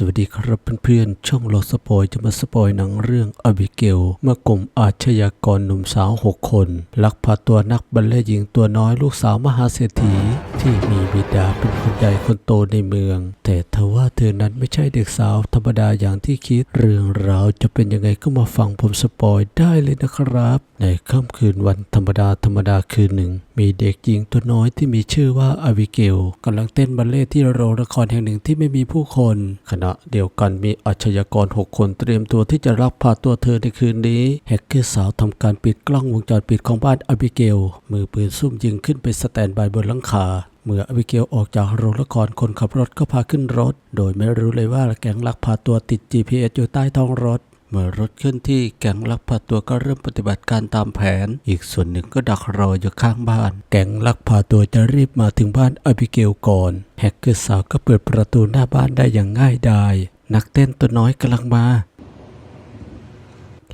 สวัสดีครับเพื่อนๆ ช่องโลสปอยจะมาสปอยหนังเรื่องอบิเกลเมื่อกลุ่มอาชญากรหนุ่มสาวหกคน ลักพาตัวนักบัลเล่หญิงตัวน้อยลูกสาวมหาเศรษฐี ที่มีบิดาเป็นคนใหญ่คนโตในเมือง แต่ทว่าเธอนั้นไม่ใช่เด็กสาวธรรมดาอย่างที่คิด เรื่องราวจะเป็นยังไงก็มาฟังผมสปอยได้เลยนะครับ ในค่ำคืนวันธรรมดาธรรมดาคืนหนึ่ง มีเด็กหญิงตัวน้อยที่มีชื่อว่าอบิเกลกำลังเต้นบัลเล่ที่โรงละครแห่งหนึ่งที่ไม่มีผู้คน ขณะเดียวกันมีอาชญากร6คนเตรียมตัวที่จะลักพาตัวเธอในคืนนี้แฮกเกอร์สาวทำการปิดกล้องวงจรปิดของบ้านอบิเกลมือปืนซุ่มยิงขึ้นไปสแตนบายบนหลังคาเมื่ออบิเกลออกจากโรงละครคนขับรถก็พาขึ้นรถ โดยไม่รู้เลยว่าแก๊งลักพาตัวติด GPS อยู่ใต้ท้องรถ เมื่อรถเคลื่อนที่แก๊งลักพาตัวก็เริ่มปฏิบัติการตามแผน อีกส่วนหนึ่งก็ดักรออยู่ข้างบ้าน แก๊งลักพาตัวจะรีบมาถึงบ้านอบิเกลก่อนแฮกเกอร์สาวก็เปิดประตูหน้าบ้านได้อย่างง่ายดายนักเต้นตัวน้อยกำลังมา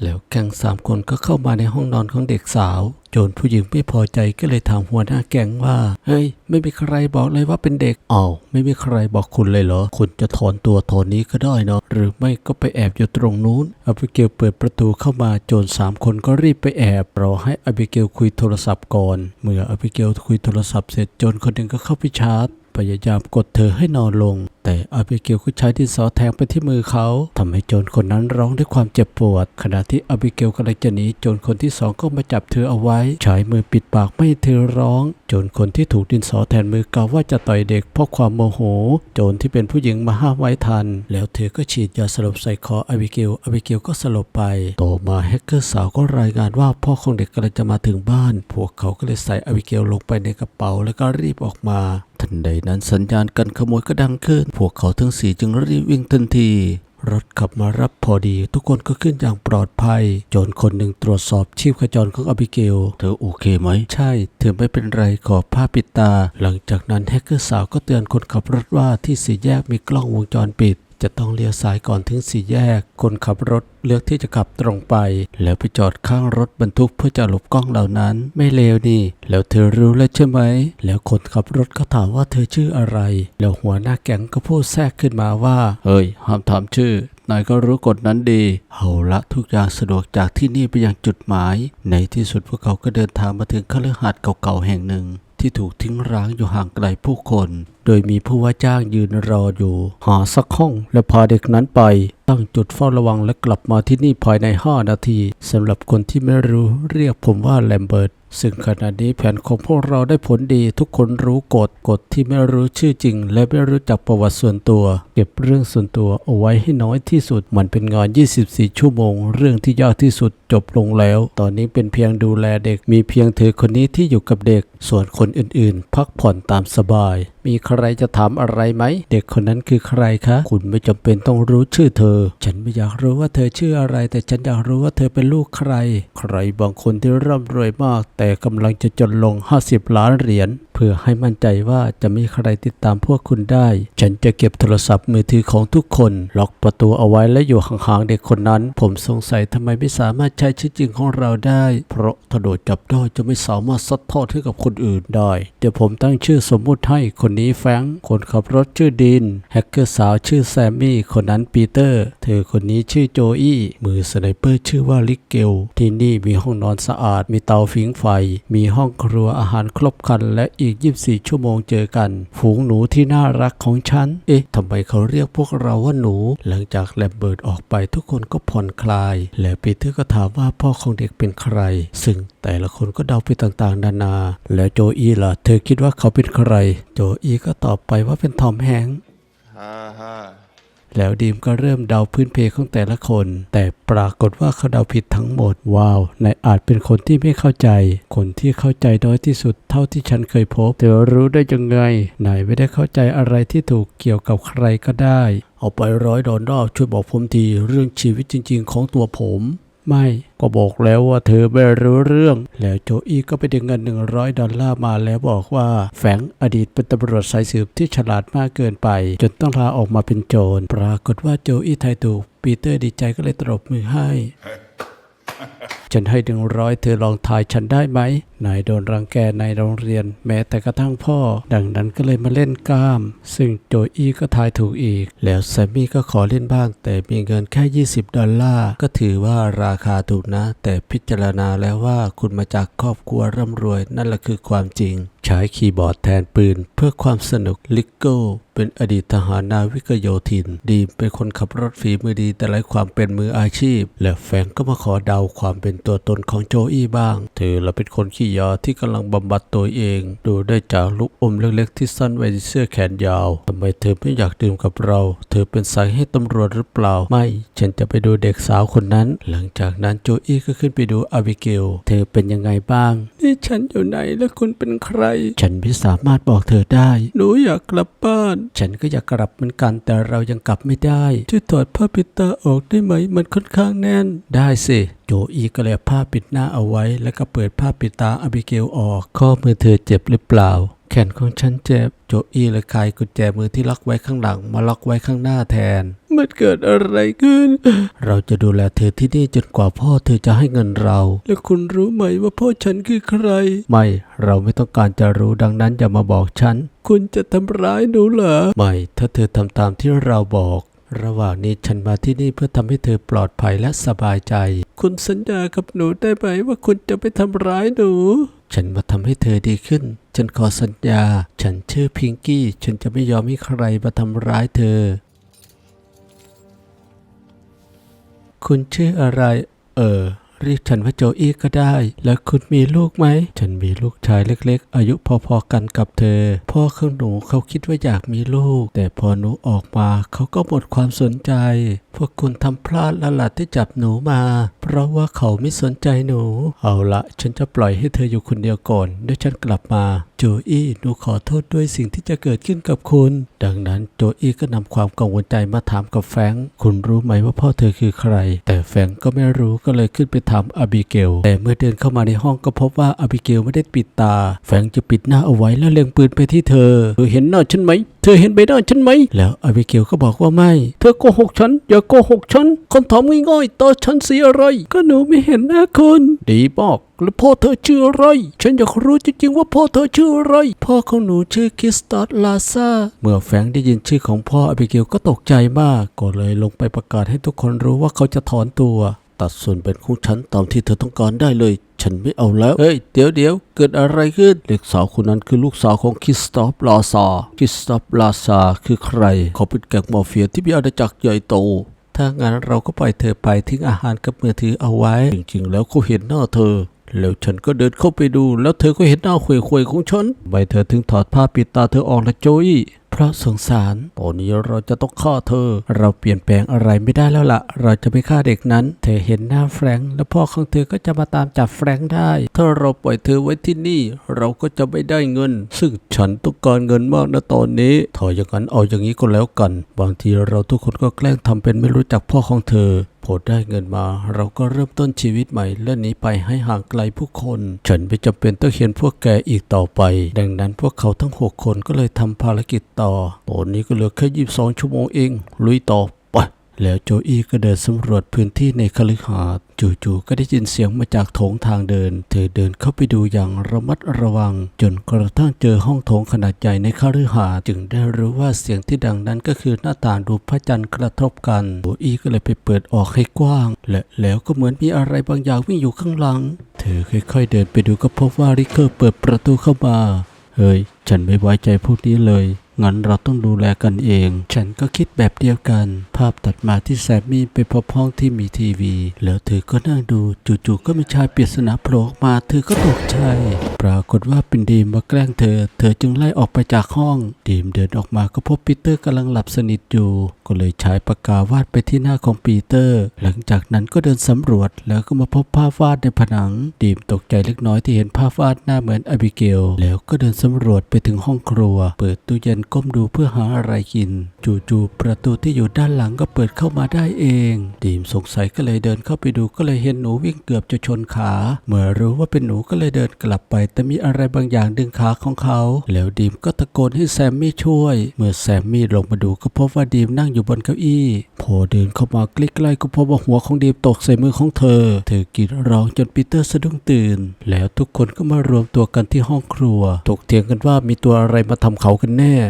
แล้วแก๊งสามคนก็เข้ามาในห้องนอนของเด็กสาว จรผู้หญิงไม่พอใจก็เลยถามหัวหน้าแก๊งว่า เฮ้ย ไม่มีใครบอกเลยว่าเป็นเด็กอ้าวไม่มีใครบอกคุณเลยเหรอ คุณจะถอนตัวถอนนี้ก็ได้เนาะหรือไม่ก็ไปแอบอยู่ตรงนู้นอบิเกลเปิดประตูเข้ามาโจรสามคนก็รีบไปแอบรอให้อบิเกลคุยโทรศัพท์ก่อน เมื่ออบิเกลคุยโทรศัพท์เสร็จโจรคนหนึ่งก็เข้าไปชาร์จ พยายามกดเธอให้นอนลง แต่อาบิเกลก็ใช้ดินสอแทงไปที่มือเขาทำให้โจรคนนั้นร้องด้วยความเจ็บปวด ขณะที่อาบิเกลกำลังจะหนีโจรคนที่สองก็มาจับเธอเอาไว้ ใช้มือปิดปากไม่ให้เธอร้อง โจรคนที่ถูกดินสอแทนมือกล่าวว่าจะต่อยเด็กเพราะความโมโห โจรที่เป็นผู้หญิงมาห้ามไว้ทัน แล้วเธอก็ฉีดยาสลบใส่คออาบิเกลอาบิเกลก็สลบไป ต่อมาแฮกเกอร์สาวก็รายงานว่าพ่อของเด็กกำลังจะมาถึงบ้าน พวกเขาก็เลยใส่อาบิเกลลงไปในกระเป๋าแล้วก็รีบออกมา ทันใดนั้นสัญญาณการขโมยก็ดังขึ้น พวกเขาทั้งสี่จึงรีบวิ่งทันทีรถขับมารับพอดี ทุกคนก็ขึ้นอย่างปลอดภัย โจรคนหนึ่งตรวจสอบชีพจรของอบิเกล เธอโอเคไหม ใช่ เธอไม่เป็นไรขอผ้าปิดตา หลังจากนั้นแฮกเกอร์สาวก็เตือนคนขับรถว่าที่สี่แยกมีกล้องวงจรปิด จะต้องเลี้ยวซ้ายก่อนถึงสี่แยก คนขับรถเลือกที่จะขับตรงไป แล้วไปจอดข้างรถบรรทุกเพื่อจะหลบกล้องเหล่านั้น ไม่เลวนี่ แล้วเธอรู้แล้วใช่ไหม แล้วคนขับรถก็ถามว่าเธอชื่ออะไร แล้วหัวหน้าแก๊งก็พูดแทรกขึ้นมาว่า เฮ้ย ห้ามถามชื่อนายก็รู้กฎนั้นดี เอาละทุกอย่างสะดวกจากที่นี่ไปยังจุดหมาย ในที่สุดพวกเขาก็เดินทางมาถึงคฤหาสน์เก่าๆแห่งหนึ่ง ที่ถูกทิ้งร้างอยู่ห่างไกลผู้คน โดยมีผู้ว่าจ้างยืนรออยู่ หาสักห้องและพาเด็กนั้นไป ตั้งจุดเฝ้าระวังและกลับมาที่นี่ภายใน 5 นาทีสำหรับคนที่ไม่รู้เรียกผมว่าแลมเบิร์ตซึ่งขณะนี้แผนของพวกเราได้ผลดีทุกคนรู้กฎกฎที่ไม่รู้ชื่อจริง และไม่รู้จักประวัติส่วนตัว เก็บเรื่องส่วนตัวเอาไว้ให้น้อยที่สุด มันเป็นงาน 24 ชั่วโมง เรื่องที่ยากที่สุดจบลงแล้ว ตอนนี้เป็นเพียงดูแลเด็กมีเพียงเธอคนนี้ที่อยู่กับเด็ก ส่วนคนอื่นๆ พักผ่อนตามสบาย มีใครจะถามอะไรไหม เด็กคนนั้นคือใครคะ คุณไม่จำเป็นต้องรู้ชื่อเธอ ฉันไม่อยากรู้ว่าเธอชื่ออะไร แต่ฉันอยากรู้ว่าเธอเป็นลูกใคร ใครบางคนที่ร่ำรวยมาก แต่กำลังจะจนลง 50 ล้านเหรียญเพื่อให้มั่นใจว่าจะมีใครติดตามพวกคุณได้ ฉันจะเก็บโทรศัพท์มือถือของทุกคน ล็อกประตูเอาไว้และอยู่ห่างๆเด็กคนนั้น ผมสงสัยทำไมไม่สามารถใช้ชื่อจริงของเราได้ เพราะถ้าโดนจับได้จะไม่สามารถซัดทอดให้กับคนอื่นได้ เดี๋ยวผมตั้งชื่อสมมุติให้คนนี้แฟงคนขับรถชื่อดินแฮกเกอร์สาวชื่อแซมมี่คนนั้นปีเตอร์ เธอคนนี้ชื่อโจอี้มือสไนเปอร์ชื่อว่าลิกเกลที่นี่มีห้องนอนสะอาด มีเตาผิงไฟ มีห้องครัวอาหารครบครันและอีอีก 24 ชั่วโมงเจอกัน ฝูงหนูที่น่ารักของฉัน เอ๊ะทำไมเขาเรียกพวกเราว่าหนู หลังจากแลมเบิร์ตออกไปทุกคนก็ผ่อนคลาย และปีเตอร์ก็ถามว่าพ่อของเด็กเป็นใคร ซึ่งแต่ละคนก็เดาไปต่างๆ นานา แล้วโจอี้ล่ะ เธอคิดว่าเขาเป็นใคร โจอี้ก็ตอบไปว่าเป็นทอมแฮงค์ ฮ่าฮ่า แล้วดีมก็เริ่มเดาพื้นเพของแต่ละคน แต่ปรากฏว่าเขาเดาผิดทั้งหมด ว้าวนายอาจเป็นคนที่ไม่เข้าใจ คนที่เข้าใจน้อยที่สุดเท่าที่ฉันเคยพบ เธอรู้ได้ยังไง นายไม่ได้เข้าใจอะไรที่ถูกเกี่ยวกับใครก็ได้ เอาไปร้อยดอลลาร์ช่วยบอกผมทีเรื่องชีวิตจริง ๆ ของตัวผม ไม่ก็บอกแล้วว่าเธอไม่รู้เรื่อง แล้วโจอี้ก็ไปดึงเงิน 100 ดอลลาร์มาแล้วบอกว่า แฝงอดีตเป็นตำรวจสายสืบที่ฉลาดมากเกินไป จนต้องลาออกมาเป็นโจร ปรากฏว่าโจอี้ทายถูกปีเตอร์ดีใจก็เลยตบมือให้ ฉันให้หนึ่งร้อยเธอลองทายฉันได้ไหม นายโดนรังแกในโรงเรียน แม้แต่กระทั่งพ่อ ดังนั้นก็เลยมาเล่นกล้าม ซึ่งโจอี้ก็ทายถูกอีก แล้วแซมมี่ก็ขอเล่นบ้าง แต่มีเงินแค่ 20 ดอลลาร์ก็ถือว่าราคาถูกนะ แต่พิจารณาแล้วว่าคุณมาจากครอบครัวร่ำรวย นั่นแหละคือความจริง ใช้คีย์บอร์ดแทนปืน เพื่อความสนุกลิกโก้เป็นอดีตทหารนาวิกโยธิน ดีมเป็นคนขับรถฝีมือดีแต่ไร้ความเป็นมืออาชีพ และแฟงก์ก็มาขอเดาความเป็นตัวตนของโจอี้บ้าง เธอเราเป็นคนขี้ยาที่กำลังบำบัดตัวเอง ดูได้จากลูกอมเล็กๆที่ซ่อนไว้ในเสื้อแขนยาวทำไมเธอไม่อยากดื่มกับเรา เธอเป็นสายให้ตำรวจหรือเปล่า ไม่ ฉันจะไปดูเด็กสาวคนนั้น หลังจากนั้นโจอี้ก็ขึ้นไปดูอาบิเกล เธอเป็นยังไงบ้าง นี่ฉันอยู่ไหนและคุณเป็นใคร ฉันไม่สามารถบอกเธอได้ หนูอยากกลับบ้าน ฉันก็อยากกลับเหมือนกันแต่เรายังกลับไม่ได้ ช่วยถอดผ้าปิดตาออกได้ไหม มันค่อนข้างแน่น ได้สิโจอีก็เลยเอาผ้าปิดหน้าเอาไว้ แล้วก็เปิดผ้าปิดตาอาบิเกลออก ข้อมือเธอเจ็บหรือเปล่า แขนของฉันเจ็บ โจอีเลยคลายกุญแจมือที่ล็อกไว้ข้างหลัง มาล็อกไว้ข้างหน้าแทน มันเกิดอะไรขึ้น เราจะดูแลเธอที่นี่จนกว่าพ่อเธอจะให้เงินเรา แล้วคุณรู้ไหมว่าพ่อฉันคือใคร ไม่ เราไม่ต้องการจะรู้ดังนั้นอย่ามาบอกฉัน คุณจะทำร้ายหนูเหรอ ไม่ ถ้าเธอทำตามที่เราบอก ระหว่างนี้ฉันมาที่นี่เพื่อทำให้เธอปลอดภัยและสบายใจ คุณสัญญากับหนูได้ไหมว่าคุณจะไม่ทำร้ายหนู ฉันมาทำให้เธอดีขึ้น ฉันขอสัญญา ฉันชื่อพิงกี้ ฉันจะไม่ยอมให้ใครมาทำร้ายเธอ คุณชื่ออะไร เออ เรียกฉันว่าโจอี้ก็ได้ แล้วคุณมีลูกไหม ฉันมีลูกชายเล็กๆ อายุพอๆกันกับเธอ พ่อของหนูเขาคิดว่าอยากมีลูก แต่พอหนูออกมาเขาก็หมดความสนใจ พวกคุณทำพลาดแล้วล่ะที่จับหนูมา เพราะว่าเขาไม่สนใจหนู เอาละฉันจะปล่อยให้เธออยู่คนเดียวก่อนเดี๋ยวฉันกลับมา โจอี้หนูขอโทษด้วยสิ่งที่จะเกิดขึ้นกับคุณ ดังนั้นโจอี้ก็นำความกังวลใจมาถามกับแฟงคุณรู้ไหมว่าพ่อเธอคือใคร แต่แฟงก็ไม่รู้ก็เลยขึ้นไปถามอาบิเกล แต่เมื่อเดินเข้ามาในห้องก็พบว่าอาบิเกลไม่ได้ปิดตา แฟงจะปิดหน้าเอาไว้แล้วเล็งปืนไปที่เธอเธอเห็นหน้าฉันไหม เธอเห็นใบหน้าฉันไหม แล้วอาบิเกลก็บอกว่าไม่ เธอโกหกฉัน อย่าโกหกฉันคำถามง่ายๆต่อฉันเสียอะไร ก็หนูไม่เห็นหน้าคุณดีบอกแล้วพ่อเธอชื่ออะไร ฉันอยากรู้จริงๆว่าพ่อเธอชื่ออะไร พ่อของหนูชื่อคริสตัสลาซาเมื่อแฟรงค์ได้ยินชื่อของพ่ออาบิเกลก็ตกใจมาก ก็เลยลงไปประกาศให้ทุกคนรู้ว่าเขาจะถอนตัว ตัดส่วนเป็นของฉันตามที่เธอต้องการได้เลย ฉันไม่เอาแล้ว เฮ้ย เดี๋ยวเดี๋ยวเกิดอะไรขึ้น เด็กสาวคนนั้นคือลูกสาวของคริสตอฟลาซาคริสตอฟลาซาคือใคร เขาเป็นแก๊งมาเฟียที่มีอาณาจักรใหญ่โต ถ้างั้นเราก็ปล่อยเธอไปทิ้งอาหารกับมือถือเอาไว้ จริงๆ แล้วเขาเห็นหน้าเธอ แล้วฉันก็เดินเข้าไปดู แล้วเธอก็เห็นหน้าควยๆของฉันทำไมเธอถึงถอดผ้าปิดตาเธอออกละโจยเพราะสงสาร ตอนนี้เราจะต้องฆ่าเธอ เราเปลี่ยนแปลงอะไรไม่ได้แล้วล่ะ เราจะไม่ฆ่าเด็กนั้น เธอเห็นหน้าแฟรงค์และพ่อของเธอก็จะมาตามจับแฟรงค์ได้ ถ้าเราปล่อยเธอไว้ที่นี่ เราก็จะไม่ได้เงิน ซึ่งฉันต้องการเงินมากนะตอนนี้ถ้าอย่างนั้นเอาอย่างนี้ก็แล้วกัน บางทีเราทุกคนก็แกล้งทำเป็นไม่รู้จักพ่อของเธอ พอได้เงินมา เราก็เริ่มต้นชีวิตใหม่และหนีไปให้ห่างไกลผู้คน ฉันไม่จำเป็นต้องเห็นพวกแกอีกต่อไป ดังนั้นพวกเขาทั้งหกคนก็เลยทำภารกิจต่อตอนนี้ก็เหลือแค่ยีิบสองชั่วโมงเอง ลุยต่อ แล้วโจอี้ก็เดินสำรวจพื้นที่ในคฤหาสน์จู่ๆก็ได้ยินเสียงมาจากโถงทางเดิน เธอเดินเข้าไปดูอย่างระมัดระวัง จนกระทั่งเจอห้องโถงขนาดใหญ่ในคฤหาสน์จึงได้รู้ว่าเสียงที่ดังนั้นก็คือหน้าต่างรูพระจันทร์กระทบกันโจอี้ก็เลยไปเปิดออกให้กว้าง และแล้วก็เหมือนมีอะไรบางอย่างวิ่งอยู่ข้างหลัง เธอค่อยๆ เดินไปดูก็พบว่าริเกอร์เปิดประตูเข้ามาเฮ้ย ฉันไม่ไว้ใจพวกนี้เลย งั้นเราต้องดูแลกันเอง ฉันก็คิดแบบเดียวกัน ภาพตัดมาที่แซมมี่ไปพบห้องที่มีทีวีแล้วเธอก็นั่งดู จู่ๆก็มีชายปริศนาโผล่ออกมา เธอก็ตกใจ ปรากฏว่าเป็นดีมมาแกล้งเธอ เธอจึงไล่ออกไปจากห้อง ดีมเดินออกมาก็พบปีเตอร์กำลังหลับสนิทอยู่ ก็เลยใช้ปากกาวาดไปที่หน้าของปีเตอร์ หลังจากนั้นก็เดินสำรวจ แล้วก็มาพบภาพวาดในผนัง ดีมตกใจเล็กน้อยที่เห็นภาพวาดหน้าเหมือนอบิเกล แล้วก็เดินสำรวจไปถึงห้องครัว เปิดตู้เย็นก้มดูเพื่อหาอะไรกิน จู่ๆประตูที่อยู่ด้านหลังก็เปิดเข้ามาได้เอง ดีมสงสัยก็เลยเดินเข้าไปดูก็เลยเห็นหนูวิ่งเกือบจะชนขา เมื่อรู้ว่าเป็นหนูก็เลยเดินกลับไป แต่มีอะไรบางอย่างดึงขาของเขา แล้วดีมก็ตะโกนให้แซมมี่ช่วย เมื่อแซมมี่ลงมาดูก็พบว่าดีมนั่งอยู่บนเก้าอี้พอเดินเข้ามาใกล้ๆก็พบว่าหัวของดีมตกใส่มือของเธอ เธอกรีดร้องจนปีเตอร์สะดุ้งตื่น แล้วทุกคนก็มารวมตัวกันที่ห้องครัวถกเถียงกันว่ามีตัวอะไรมาทำเขากันแน่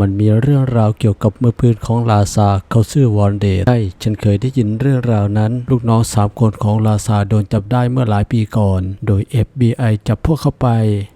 มันมีเรื่องราวเกี่ยวกับมือปืนของลาซาเขาชื่อวอนเดตใช่ฉันเคยได้ยินเรื่องราวนั้น ลูกน้องสามคนของลาซาโดนจับได้เมื่อหลายปีก่อน โดย FBI จับพวกเขาไป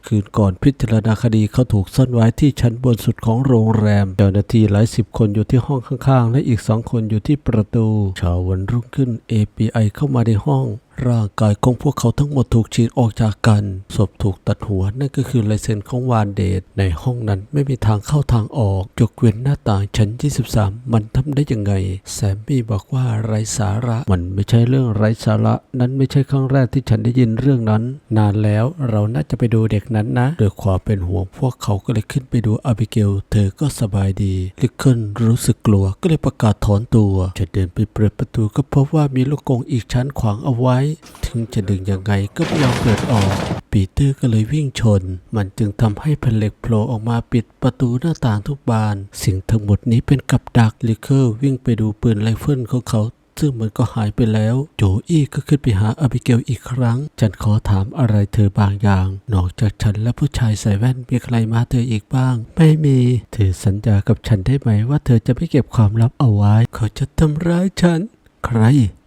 คืนก่อนพิจารณาคดีเขาถูกซ่อนไว้ที่ชั้นบนสุดของโรงแรม เจ้าหน้าที่หลายสิบคนอยู่ที่ห้องข้างๆ และอีกสองคนอยู่ที่ประตูเช้าวันรุ่งขึ้น FBI เข้ามาในห้องร่างกายของพวกเขาทั้งหมดถูกฉีดออกจากกัน ศพถูกตัดหัวนั่นก็คือลายเซ็นของวานเดตในห้องนั้นไม่มีทางเข้าทางออกยกเว้นหน้าต่างชั้น 23 มันทำได้ยังไง แซมมี่บอกว่าไร้สาระ มันไม่ใช่เรื่องไร้สาระ นั้นไม่ใช่ครั้งแรกที่ฉันได้ยินเรื่องนั้น นานแล้วเราน่าจะไปดูเด็กนั้นนะโดยความเป็นห่วงพวกเขาก็เลยขึ้นไปดูอาบิเกล เธอก็สบายดีลิคเคิลรู้สึกกลัวก็เลยประกาศถอนตัวจะเดินไปเปิดประตูก็พบว่ามีลูกกงอีกชั้นขวางเอาไว้ ถึงจะดึงยังไงก็ไม่ยอมเปิดออก ปีเตอร์ก็เลยวิ่งชน มันจึงทำให้แผ่นเหล็กโผล่ออกมาปิดประตูหน้าต่างทุกบาน สิ่งทั้งหมดนี้เป็นกับดักลิเคิลวิ่งไปดูปืนไรเฟิลของเขาซึ่งมันก็หายไปแล้ว โจอี้ก็ขึ้นไปหาอบิเกลอีกครั้ง ฉันขอถามอะไรเธอบางอย่าง นอกจากฉันและผู้ชายใส่แว่นมีใครมาเธออีกบ้าง ไม่มี เธอสัญญากับฉันได้ไหมว่าเธอจะไม่เก็บความลับเอาไว้ เขาจะทำร้ายฉัน ใคร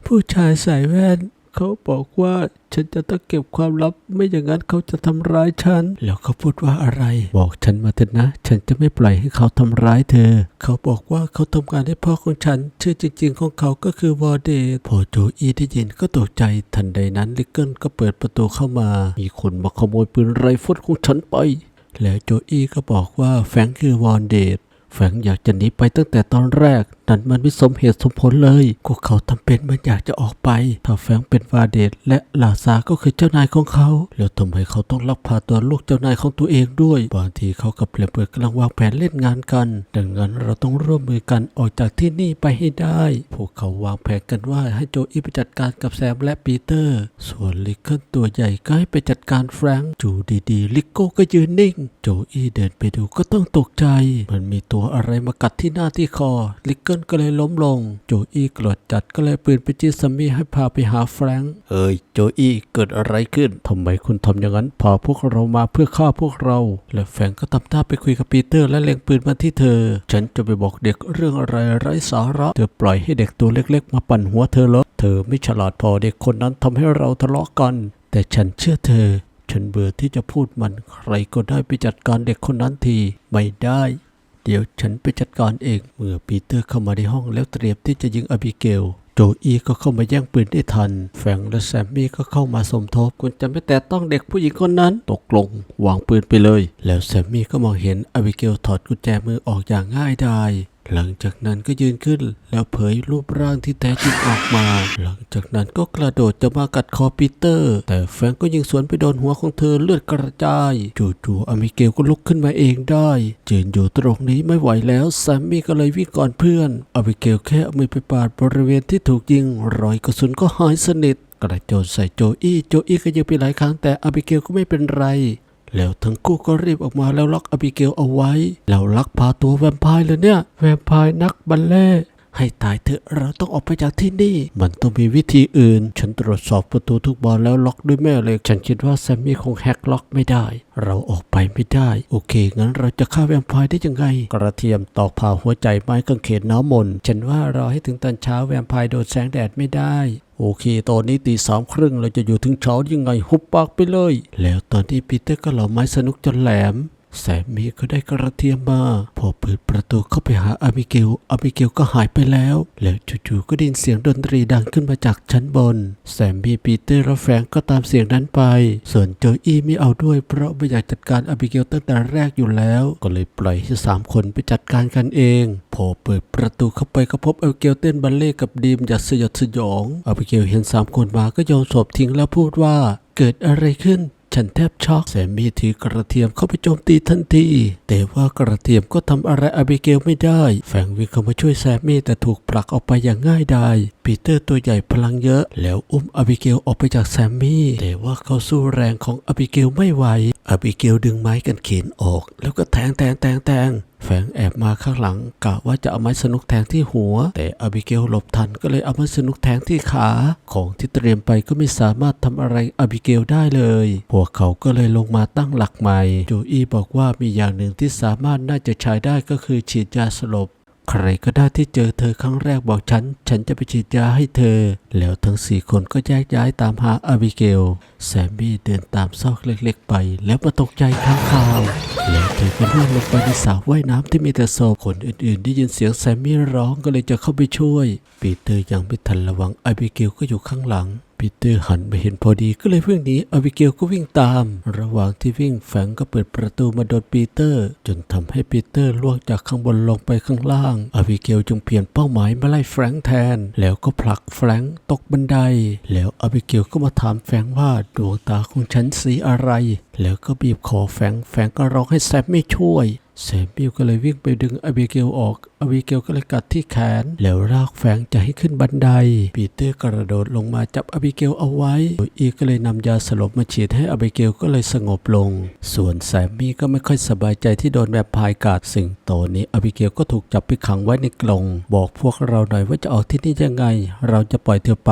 ผู้ชายใส่แว่น เขาบอกว่าฉันจะต้องเก็บความลับ ไม่อย่างนั้นเขาจะทำร้ายฉัน แล้วเขาพูดว่าอะไร บอกฉันมาเถอะนะ ฉันจะไม่ปล่อยให้เขาทำร้ายเธอ เขาบอกว่าเขาทำงานให้พ่อของฉัน ชื่อจริง ๆ ของเขาก็คือวอร์เดตพอโจอีได้ยินก็ตกใจ ทันใดนั้นลิกเกิลก็เปิดประตูเข้ามา มีคนมาขโมยปืนไรเฟิลของฉันไป แล้วโจอี้ก็บอกว่าแฟรงค์คือวอนเดตแฟรงค์อยากจะหนีไปตั้งแต่ตอนแรกนั่นมันไม่สมเหตุสมผลเลยพวกเขาทำเป็นมันอยากจะออกไปถ้าแฟรงค์เป็นวาเดตและลาซาก็คือเจ้านายของเขา แล้วทำไมเขาต้องลักพาตัวลูกเจ้านายของตัวเองด้วย บางทีเขากับเปลเปิดกำลังวางแผนเล่นงานกัน ดังนั้นเราต้องร่วมมือกันออกจากที่นี่ไปให้ได้ พวกเขาวางแผนกันว่าให้โจอี้ไปจัดการกับแซมและปีเตอร์ ส่วนลิกเกิลตัวใหญ่ก็ให้ไปจัดการแฟรงค์จูดีๆ ลิกโก้ก็ยืนนิ่ง โจอี้เดินไปดูก็ต้องตกใจ มันมีตัวอะไรมากัดที่หน้าที่คอลิกเกิลก็เลยล้มลง โจอี้โกรธจัดก็เลยปืนไปจี้ซัมมี่ให้พาไปหาแฟรงค์เอ้ยโจอี้เกิดอะไรขึ้นทำไมคุณทำอย่างนั้นพาพวกเรามาเพื่อฆ่าพวกเรา และแฟรงค์ก็ทำท่าไปคุยกับปีเตอร์และเล็งปืนมาที่เธอ ฉันจะไปบอกเด็กเรื่องอะไรไร้สาระเธอปล่อยให้เด็กตัวเล็กๆ มาปั่นหัวเธอหรอเธอไม่ฉลาดพอเด็กคนนั้นทำให้เราทะเลาะกัน แต่ฉันเชื่อเธอ ฉันเบื่อที่จะพูดมันใครก็ได้ไปจัดการเด็กคนนั้นทีไม่ได้ เดี๋ยวฉันไปจัดการเอง เมื่อปีเตอร์เข้ามาในห้องแล้วเตรียมที่จะยิงอบิเกลโจอี้ก็เข้ามาแย่งปืนได้ทัน แฟงและแซมมี่ก็เข้ามาสมทบ คุณจะไม่แตะต้องเด็กผู้หญิงคนนั้น ตกลง วางปืนไปเลย แล้วแซมมี่ก็มองเห็นอบิเกลถอดกุญแจมือออกอย่างง่ายดาย หลังจากนั้นก็ยืนขึ้นแล้วเผยรูปร่างที่แท้จริงออกมา หลังจากนั้นก็กระโดดจะมากัดคอปีเตอร์ แต่แฟรงก็ยิงสวนไปโดนหัวของเธอเลือดกระจาย จู่ๆอเมิเกลก็ลุกขึ้นมาเองได้ยืนอยู่ตรงนี้ไม่ไหวแล้วแซมมี่ก็เลยวิ่งก่อนเพื่อนอเมิเกลแค่เอามือไปปาดบริเวณที่ถูกยิงรอยกระสุนก็หายสนิทกระโจนใส่โจอี้ โจอี้ก็ยิงไปหลายครั้งแต่อบิเกลก็ไม่เป็นไร แล้วทั้งคู่ก็รีบออกมาแล้วล็อกอบิเกลเอาไว้ แล้วลักพาตัวแวมไพร์เลยเนี่ย แวมไพร์นักบัลเล่ ให้ตายเถอะเราต้องออกไปจากที่นี่ มันต้องมีวิธีอื่น ฉันตรวจสอบประตูทุกบานแล้วล็อกด้วยแม่เหล็ก ฉันคิดว่าแซมมี่คงแฮกล็อกไม่ได้ เราออกไปไม่ได้ โอเค งั้นเราจะฆ่าแวมไพร์ได้ยังไง กระเทียมตอกผ่าหัวใจไม้กางเขนน้ำมน ฉันว่ารอให้ถึงตอนเช้าแวมไพร์โดนแสงแดดไม่ได้โอเค ตอนนี้ตีสามครึ่งเราจะอยู่ถึงเช้ายังไง หุบปากไปเลย แล้วตอนนี้ปีเตอร์ก็เหล่าไม้สนุกจนแหลม แซมมี่ก็ได้กระเทียมมาพอเปิดประตูเข้าไปหาอาบิเกลอาบิเกลก็หายไปแล้ว แล้วจู่ๆก็ได้ยินเสียงดนตรีดังขึ้นมาจากชั้นบนแซมมี่ปีเตอร์และแฟรงก็ตามเสียงนั้นไป ส่วนโจอี้ไม่เอาด้วยเพราะไม่อยากจัดการอาบิเกลตั้งแต่แรกอยู่แล้ว ก็เลยปล่อยให้สามคนไปจัดการกันเอง พอเปิดประตูเข้าไปก็พบอาบิเกลเต้นบัลเล่ต์กับดีมอย่างสยดสยองอาบิเกลเห็นสามคนมาก็โยนศพทิ้งแล้วพูดว่า เกิดอะไรขึ้น ฉันแทบช็อกแซมมี่ถือกระเทียมเข้าไปโจมตีทันที แต่ว่ากระเทียมก็ทำอะไรอาบิเกลไม่ได้ แฟงวิ่งเข้ามาช่วยแซมมี่แต่ถูกผลักออกไปอย่างง่ายดายปีเตอร์ตัวใหญ่พลังเยอะ แล้วอุ้มอบิเกลออกไปจากแซมมี่ แต่ว่าเขาสู้แรงของอบิเกลไม่ไหว อบิเกลดึงไม้กันเขนออก แล้วก็แทงแทงแทงแทงแฟรงแอบมาข้างหลังกะว่าจะเอาไม้สนุกแทงที่หัว แต่อบิเกลหลบทันก็เลยเอาไม้สนุกแทงที่ขา ของที่เตรียมไปก็ไม่สามารถทำอะไรอบิเกลได้เลย พวกเขาก็เลยลงมาตั้งหลักใหม่ โจอี้บอกว่ามีอย่างหนึ่งที่สามารถน่าจะใช้ได้ก็คือฉีดยาสลบ ใครก็ได้ที่เจอเธอครั้งแรกบอกฉัน ฉันจะไปฉีดยาให้เธอ แล้วทั้งสี่คนก็แยกย้ายตามหาอาบิเกล แซมมี่เดินตามซอกเล็กๆไป แล้วมาตกใจข้างข่าว แล้วเธอก็ล่วงลงไปในสระว่ายน้ำที่มีแต่ศพคนอื่นๆ ได้ยินเสียงแซมมี่ร้องก็เลยจะเข้าไปช่วย ปีเตอร์ยังไม่ทันระวังอาบิเกลก็อยู่ข้างหลัง ปีเตอร์หันไปเห็นพอดีก็เลยวิ่งหนีอาบิเกลก็วิ่งตาม ระหว่างที่วิ่งแฟรงก็เปิดประตูมาโดนปีเตอร์ จนทำให้ปีเตอร์ล่วงจากข้างบนลงไปข้างล่างอาบิเกลจึงเปลี่ยนเป้าหมายมาไล่แฟรงก์แทน แล้วก็ผลักแฟรงก์ตกบันได แล้วอาบิเกลก็มาถามแฟรงว่าดวงตาของฉันสีอะไร แล้วก็บีบคอแฟงแฟงก์ก็ร้องให้แซมไม่ช่วย แซมมิวก็เลยวิ่งไปดึงอบิเกลออกอบิเกลก็เลยกัดที่แขน แล้วรากแฝงจะให้ขึ้นบันได ปีเตอร์กระโดดลงมาจับอบิเกลเอาไว้โดยอีก็เลยนำยาสลบมาฉีดให้อบิเกลก็เลยสงบลง ส่วนแซมมี่ก็ไม่ค่อยสบายใจที่โดนแบบพายกัดสิ่งโตนนี้อบิเกลก็ถูกจับไปขังไว้ในกรงบอกพวกเราหน่อยว่าจะออกที่นี่ยังไง เราจะปล่อยเธอไป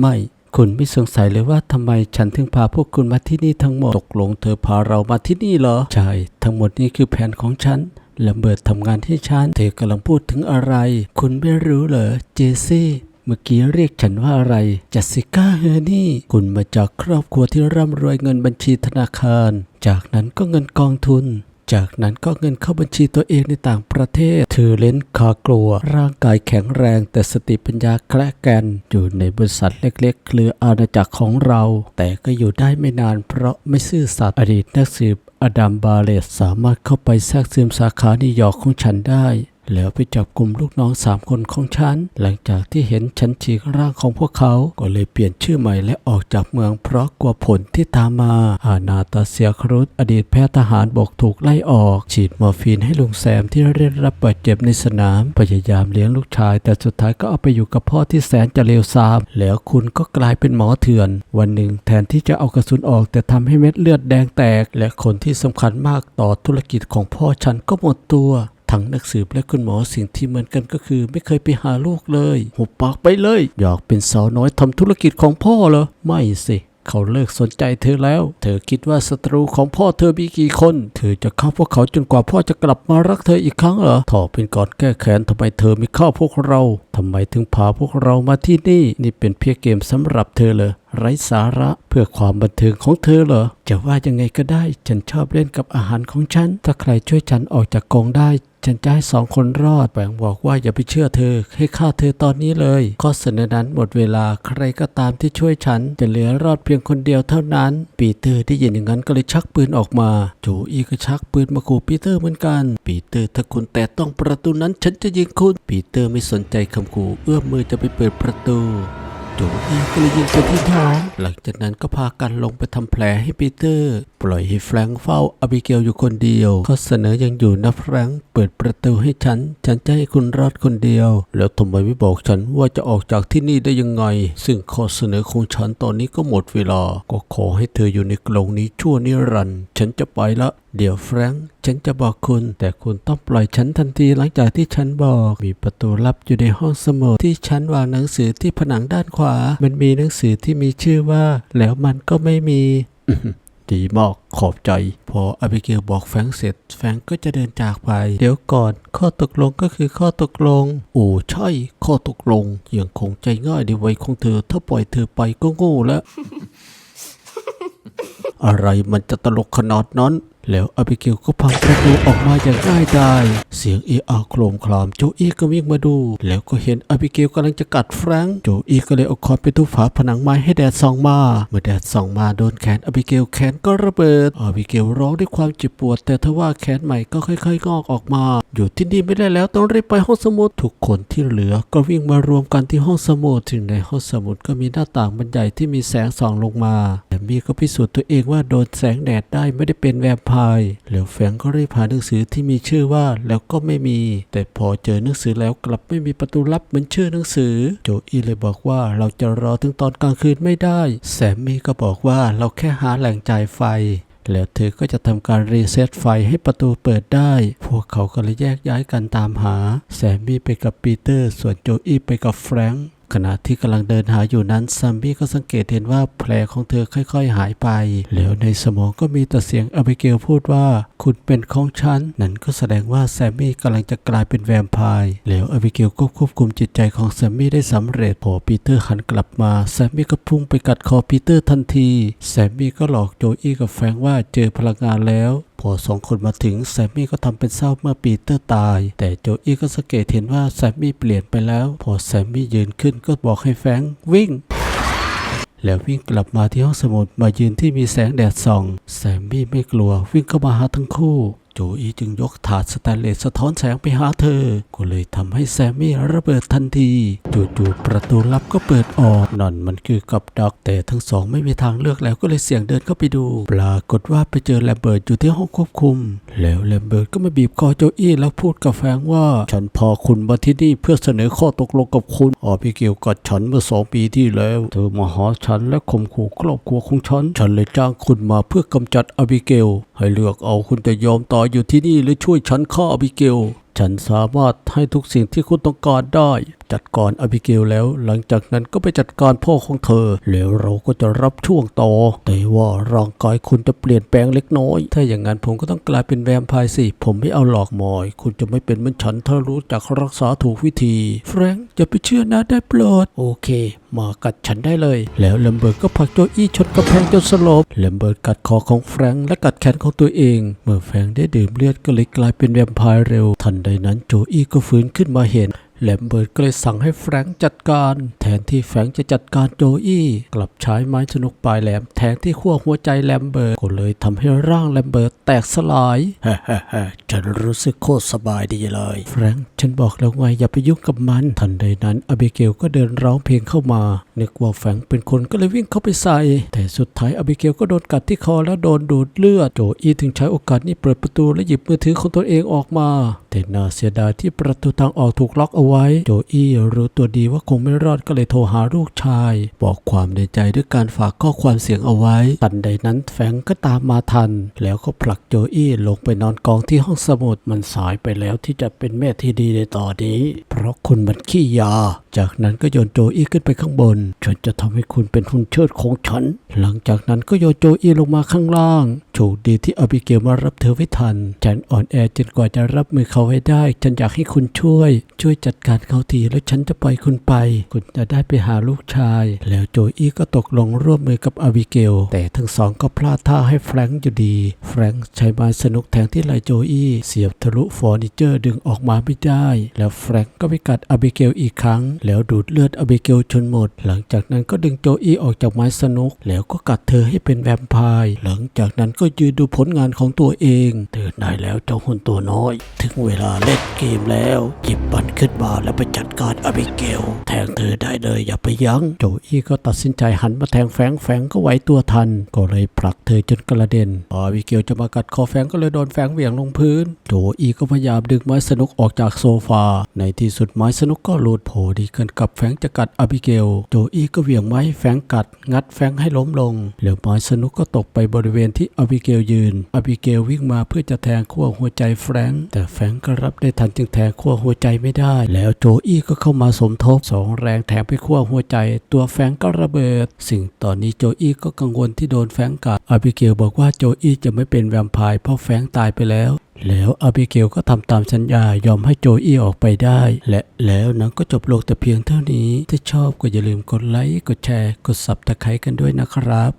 ไม่ คุณไม่สงสัยเลยว่าทำไมฉันถึงพาพวกคุณมาที่นี่ทั้งหมด ตกลงเธอพาเรามาที่นี่เหรอ ใช่ ทั้งหมดนี้คือแผนของฉันและเบิดทำงานที่ฉัน เธอกำลังพูดถึงอะไร คุณไม่รู้เหรอ เจซี่เมื่อกี้เรียกฉันว่าอะไรจัสสิก้าเฮอร์นี่ คุณมาจากครอบครัวที่ร่ำรวยเงินบัญชีธนาคาร จากนั้นก็เงินกองทุน จากนั้นก็เงินเข้าบัญชีตัวเองในต่างประเทศเธอเล่นคากลัว ร่างกายแข็งแรงแต่สติปัญญาแคละแกน อยู่ในบริษัทเล็กๆ เครืออาณาจักรของเรา แต่ก็อยู่ได้ไม่นานเพราะไม่ซื่อสัตย์อดีตนักสืบอดัมบาเลสสามารถเข้าไปแทรกซึมสาขานิยอร์กของฉันได้ แล้วไปจับกลุ่มลูกน้องสามคนของฉัน หลังจากที่เห็นฉันฉีกร่างของพวกเขา ก็เลยเปลี่ยนชื่อใหม่และออกจากเมืองเพราะกลัวผลที่ตามมาอานาตาเซียครุตอดีตแพทย์ทหารบอกถูกไล่ออก ฉีดมอร์ฟีนให้ลุงแซมที่ได้รับบาดเจ็บในสนาม พยายามเลี้ยงลูกชาย แต่สุดท้ายก็เอาไปอยู่กับพ่อที่แสนจะเลวทราม แล้วคุณก็กลายเป็นหมอเถื่อน วันหนึ่งแทนที่จะเอากระสุนออก แต่ทำให้เม็ดเลือดแดงแตก และคนที่สำคัญมากต่อธุรกิจของพ่อฉันก็หมดตัว ทั้งนักสืบและคุณหมอสิ่งที่เหมือนกันก็คือ ไม่เคยไปหาลูกเลยหุบปากไปเลย อยากเป็นสาวน้อยทำธุรกิจของพ่อเหรอ ไม่สิเขาเลิกสนใจเธอแล้ว เธอคิดว่าศัตรูของพ่อเธอมีกี่คน เธอจะฆ่าพวกเขาจนกว่าพ่อจะกลับมารักเธออีกครั้งเหรอถอเป็นก่อนแก้แค้นทำไมเธอไม่ฆ่าพวกเราทำไมถึงพาพวกเรามาที่นี่ นี่เป็นเพียงเกมสำหรับเธอเลยไร้สาระเพื่อความบันเทิงของเธอเหรอ จะว่ายังไงก็ได้ ฉันชอบเล่นกับอาหารของฉัน ถ้าใครช่วยฉันออกจากกองได้ ฉันจะให้สองคนรอดแบงบอกว่าอย่าไปเชื่อเธอ ให้ฆ่าเธอตอนนี้เลย ข้อเสนอนั้นหมดเวลาใครก็ตามที่ช่วยฉัน จะเหลือรอดเพียงคนเดียวเท่านั้น ปีเตอร์ได้ยินอย่างนั้นก็เลยชักปืนออกมา โจอีก็ชักปืนมาขู่ปีเตอร์เหมือนกัน ปีเตอร์ถ้าคุณแตะต้องประตูนั้นฉันจะยิงคุณ ปีเตอร์ไม่สนใจคำขู่เอื้อมมือจะไปเปิดประตู โจอี้ก็เลยยิงไปที่ท้อง หลังจากนั้นก็พากันลงไปทำแผลให้ปีเตอร์ปล่อยให้แฟรงค์เฝ้าอบิเกลอยู่คนเดียวข้อเสนอยังอยู่นะแฟรงค์เปิดประตูให้ฉัน ฉันจะให้คุณรอดคนเดียว แล้วทำไมไม่บอกฉันว่าจะออกจากที่นี่ได้ยังไง ซึ่งข้อเสนอของฉันตอนนี้ก็หมดเวลา ก็ขอให้เธออยู่ในกรงนี้ชั่วนิรันดร์ฉันจะไปละเดี๋ยวแฟรงค์ฉันจะบอกคุณ แต่คุณต้องปล่อยฉันทันทีหลังจากที่ฉันบอก มีประตูลับอยู่ในห้องสมุดที่ฉันวางหนังสือที่ผนังด้านขวา มันมีหนังสือที่มีชื่อว่า แล้วมันก็ไม่มี ดีมากขอบใจ พออบิเกลบอกแฟงเสร็จ แฟงก็จะเดินจากไป เดี๋ยวก่อนข้อตกลงก็คือข้อตกลง โอ้ใช่ ข้อตกลงยังคงใจง่ายในวัยของเธอ ถ้าปล่อยเธอไปก็โง่แล้ว อะไรมันจะตลกขนาดนั้น แล้วอบิเกลก็พังประตูออกมาอย่างง่ายดายเสียงเออาโครมคลามโจอี้ก็วิ่งมาดู แล้วก็เห็นอบิเกลกำลังจะกัดแฟรงค์โจอี้ก็เลยเอาคอนไปทุบฝาผนังไม้ให้แดดส่องมา เมื่อแดดส่องมาโดนแขนอบิเกลแขนก็ระเบิดอบิเกลร้องด้วยความเจ็บปวด แต่ทว่าแขนใหม่ก็ค่อยๆงอกออกมา อยู่ที่นี่ไม่ได้แล้วต้องรีบไปห้องสมุดทุกคนที่เหลือก็วิ่งมารวมกันที่ห้องสมุดถึงในห้องสมุดก็มีหน้าต่างบรรใหญ่ที่มีแสงส่องลงมาแต่มีก็พิสูจน์ตัวเองว่าโดนแสงแดดได้ไม่ได้เป็นแวมไพร์แล้วแฟรงก์ก็รีบหาหนังสือที่มีชื่อว่าแล้วก็ไม่มี แต่พอเจอหนังสือแล้วกลับไม่มีประตูลับเหมือนชื่อหนังสือ โจอี้เลยบอกว่าเราจะรอถึงตอนกลางคืนไม่ได้ แซมมี่ก็บอกว่าเราแค่หาแหล่งจ่ายไฟแล้วเธอก็จะทำการรีเซ็ตไฟให้ประตูเปิดได้ พวกเขาก็เลยแยกย้ายกันตามหา แซมมี่ไปกับปีเตอร์ ส่วนโจอี้ไปกับแฟรงค์ ขณะที่กำลังเดินหาอยู่นั้นซัมบี้ก็สังเกตเห็นว่าแผลของเธอค่อยๆ หายไป แล้วในสมองก็มีแต่เสียงอบิเกลพูดว่า คุณเป็นของฉัน นั่นก็แสดงว่าแซมมี่กำลังจะกลายเป็นแวมไพร์แล้วอบิเกลก็ควบคุมจิตใจของแซมมี่ได้สำเร็จพอปีเตอร์หันกลับมาแซมมี่ก็พุ่งไปกัดคอปีเตอร์ทันที แซมมี่ก็หลอกโจอี้กับแฟงว่าเจอพลังงานแล้ว พอสองคนมาถึงแซมมี่ก็ทำเป็นเศร้าเมื่อปีเตอร์ตาย แต่โจอี้ก็สังเกตเห็นว่าแซมมี่เปลี่ยนไปแล้ว พอแซมมี่ยืนขึ้นก็บอกให้แฟงวิ่งแล้ววิ่งกลับมาที่ห้องสมุดมายืนที่มีแสงแดดส่อง แซมมี่ไม่กลัววิ่งเข้ามาหาทั้งคู่ โจอี้จึงยกถาดสแตนเลสสะท้อนแสงไปหาเธอ ก็เลยทำให้แซมมี่ระเบิดทันทีจู่ๆประตูลับก็เปิดออกนั่นมันคือกับดักแต่ทั้งสองไม่มีทางเลือกแล้วก็เลยเสี่ยงเดินเข้าไปดู ปรากฏว่าไปเจอแลมเบิร์ตอยู่ที่ห้องควบคุม แล้วแลมเบิร์ตก็มาบีบคอโจอี้แล้วพูดกับแฟงว่า ฉันพาคุณมาที่นี่เพื่อเสนอข้อตกลงกับคุณออพี่เกี่ยวกับฉันเมื่อสองปีที่แล้ว เธอมาหาฉันและข่มขู่ครอบครัวของฉัน ฉันเลยจ้างคุณมาเพื่อกำจัดอบิเกลให้เลือกเอาคุณจะยอมตายอยู่ที่นี่หรือช่วยฉันฆ่าอบิเกล ฉันสามารถให้ทุกสิ่งที่คุณต้องการได้ จัดการอบิเกลแล้ว หลังจากนั้นก็ไปจัดการพ่อของเธอ แล้วเราก็จะรับช่วงต่อ แต่ว่าร่างกายคุณจะเปลี่ยนแปลงเล็กน้อย ถ้าอย่างนั้นผมก็ต้องกลายเป็นแวมไพร์สิ ผมไม่เอาหลอกหมอย คุณจะไม่เป็นเหมือนฉันถ้ารู้จักรักษาถูกวิธี แฟรงค์อย่าไปเชื่อนะได้โปรด โอเค มากัดฉันได้เลย แล้วแลมเบิร์ตก็ผลักโจอี้ชนกำแพงจนสลบแลมเบิร์ตกัดคอของแฟรงค์และกัดแขนของตัวเอง เมื่อแฟรงค์ได้ดื่มเลือดก็เลยกลายเป็นแวมไพร์เร็ว ทันใดนั้นโจอี้ก็ฟื้นขึ้นมาเห็น แลมเบิร์ตก็เลยสั่งให้แฟรงค์จัดการ แทนที่แฟรงค์จะจัดการโจอี้กลับใช้ไม้สนุกปลายแหลมแทงที่ขั้วหัวใจแลมเบิร์ตก็เลยทำให้ร่างแลมเบิร์ตแตกสลายฮ่าฮ่าฮ่าฉันรู้สึกโคตรสบายดีเลย แฟรงค์ฉันบอกแล้วไงอย่าไปยุ่งกับมัน ทันใดนั้นอเบเกลก็เดินร้องเพลงเข้ามานึกว่าแฟรงค์เป็นคนก็เลยวิ่งเข้าไปใส่ แต่สุดท้ายอเบเกลก็โดนกัดที่คอแล้วโดนดูดเลือดโจอี้ถึงใช้โอกาสนี้เปิดประตูและหยิบมือถือของตัวเองออกมาแต่น่าเสียดายที่ประตูทางออกถูกล็อกเอาไว้ โจอี้รู้ตัวดีว่าคงไม่รอดก็เลยโทรหาลูกชาย บอกความในใจด้วยการฝากข้อความเสียงเอาไว้ ทันใดนั้นแฟงก็ตามมาทัน แล้วก็ผลักโจอี้ลงไปนอนกองที่ห้องสมุดมันสายไปแล้วที่จะเป็นแม่ที่ดีในต่อนนี้ เพราะคุณมันขี้ยา จากนั้นก็โยนโจอี้ขึ้นไปข้างบน ฉันจะทำให้คุณเป็นหุ่นเชิดของฉัน หลังจากนั้นก็โยนโจอี้ลงมาข้างล่าง โชคดีที่อบิเกลมารับเธอไว้ทัน ฉันอ่อนแอจนกว่าจะรับมือเขาไว้ได้ ฉันอยากให้คุณช่วย ช่วยจัดการเขาทีแล้วฉันจะปล่อยคุณไป คุณจะได้ไปหาลูกชาย แล้วโจอี้ก็ตกลงร่วมมือกับอบิเกล แต่ทั้งสองก็พลาดท่าให้แฟรงค์อยู่ดี แฟรงค์ใช้ไม้สนุกแทงที่ไหล่โจอี้เสียบทะลุเฟอร์นิเจอร์ดึงออกมาไม่ได้ แล้วแฟรงค์ก็ไปกัดอบิเกลอีกครั้ง แล้วดูดเลือดอบิเกลจนหมด หลังจากนั้นก็ดึงโจอี้ออกจากไม้สนุก แล้วก็กัดเธอให้เป็นแวมไพร์หลังจากนั้นก็ยืนดูผลงานของตัวเองตื่นได้แล้วเจ้าหุ่นตัวน้อย ถึงเวลาเล่นเกมแล้วหยิบมันขึ้นมาแล้วไปจัดการอบิเกลแทงเธอได้เลยอย่าไปยัง้งโจอี้ก็ตัดสินใจหันมาแทงแฟรงแฟรงก็ไหวตัวทัน ก็เลยผลักเธอจนกระเด็นอบิเกลจะมากัดคอแฟรงก็เลยโดนแฟรงเหวี่ยงลงพื้น โจอี้ก็พยายามดึงไม้สนุกออกจากโซฟา ในที่สุดไม้สนุกก็หลุดโผล่ดีเกินกับแฟรงจะกัดอบิเกลโจอี้ก็เหวี่ยงไม้แฟรงกัด งัดแฟรงให้ล้มลงแล้วไม้สนุกก็ตกไปบริเวณที่อบิเกลยืน อบิเกลวิ่งมาเพื่อจะแทงขั้วหัวใจแฟรงค์แต่แฟรงค์ก็รับได้ทันจึงแทงขั้วหัวใจไม่ได้ แล้วโจอี้ก็เข้ามาสมทบสองแรงแทงไปขั้วหัวใจ ตัวแฟรงค์ก็ระเบิด สิ่งตอนนี้โจอี้ก็กังวลที่โดนแฟรงค์กัดอบิเกลบอกว่าโจอี้จะไม่เป็นแวมไพร์เพราะแฟรงค์ตายไปแล้วแล้วอาบิเกลก็ทำตามสัญญายอมให้โจอี้ออกไปได้ และแล้วหนังก็จบลงแต่เพียงเท่านี้ ถ้าชอบก็อย่าลืมกดไลค์ กดแชร์ กดสับตะไคร้กันด้วยนะครับ